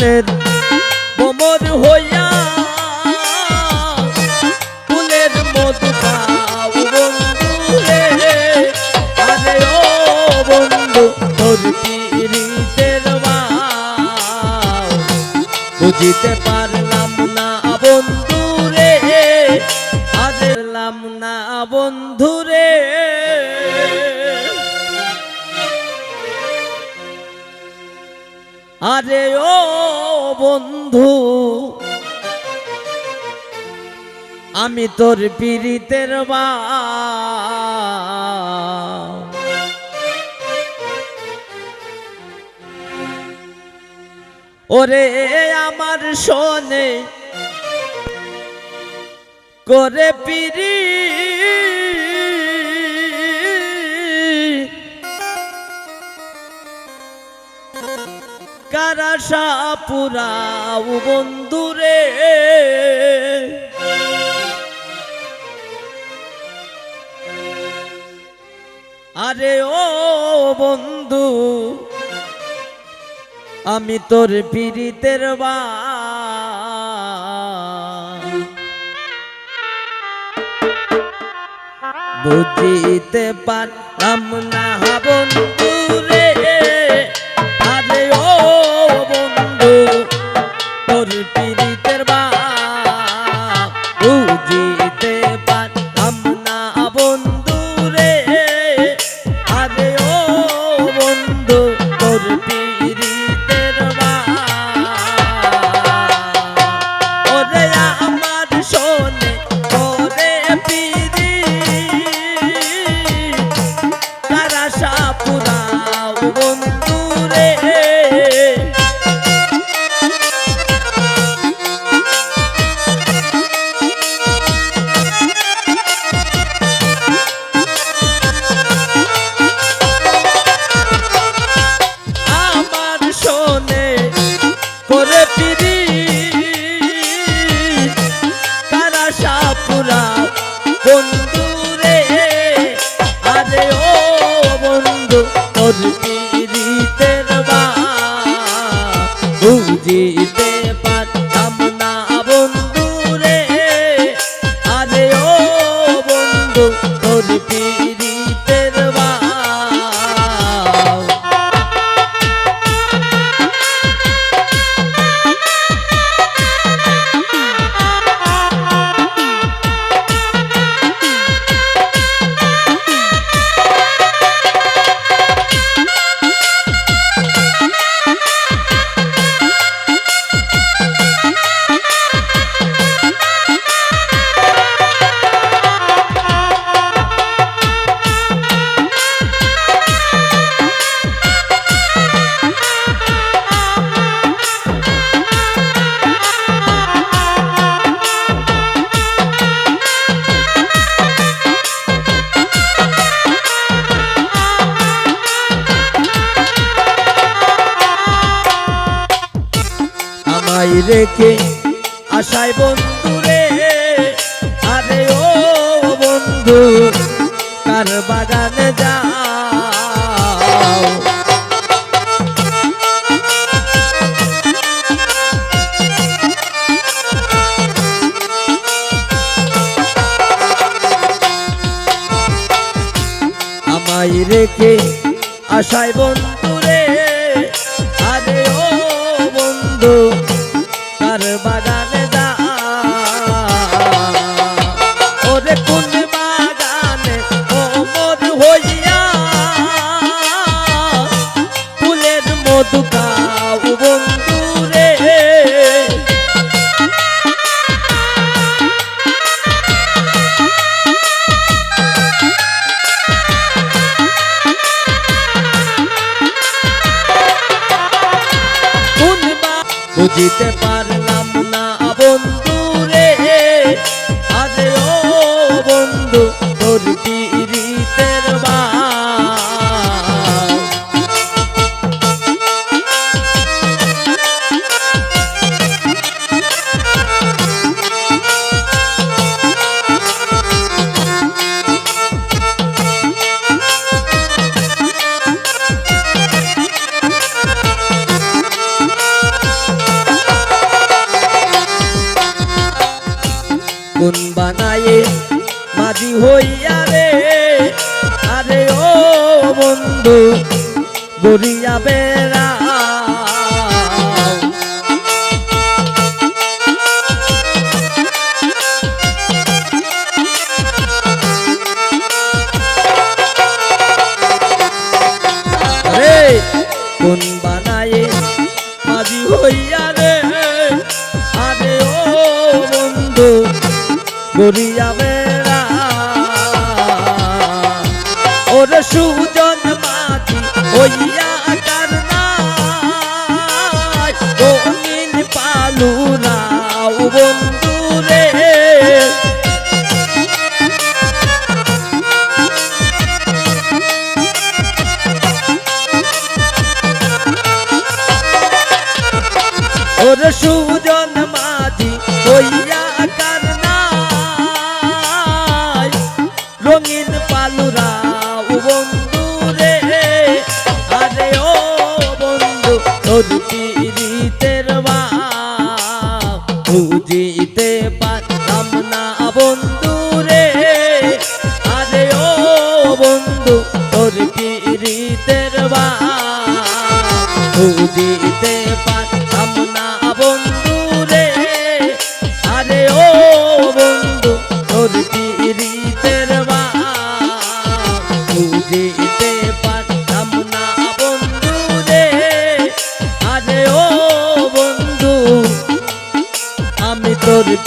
বাগানের কোমর হইয়া ফুলের মধু খাও বন্ধু বুঝিতে পারলাম আরে ও বন্ধু আমি তোর পীড়িতের বা ওরে আমার শোনে করে পিরি কারাশা পুরাও বন্ধুরে আরে ও বন্ধু, আমি তোর পীড়িতের বা। বুঝিতে পারলাম না বন্ধু বন্ধু বুঝিতে পারতাম না বন্ধু রে আরে ও বন্ধু তোর রেখে আশায় বন্ধু রে আরে ও বন্ধু কার বাগানে আমায় রেখে আশায় বন্ধু তার বাগানে যা। ওরে যাবে না। কোন বানায় আজি হইয়া রে? আরে ও বন্ধু ওরে সুজন মাঝি হইয়া বুঝিতে পারতাম না বন্ধু রে। আরে ও বন্ধু তোর কি রীতের বা বুঝিতে I've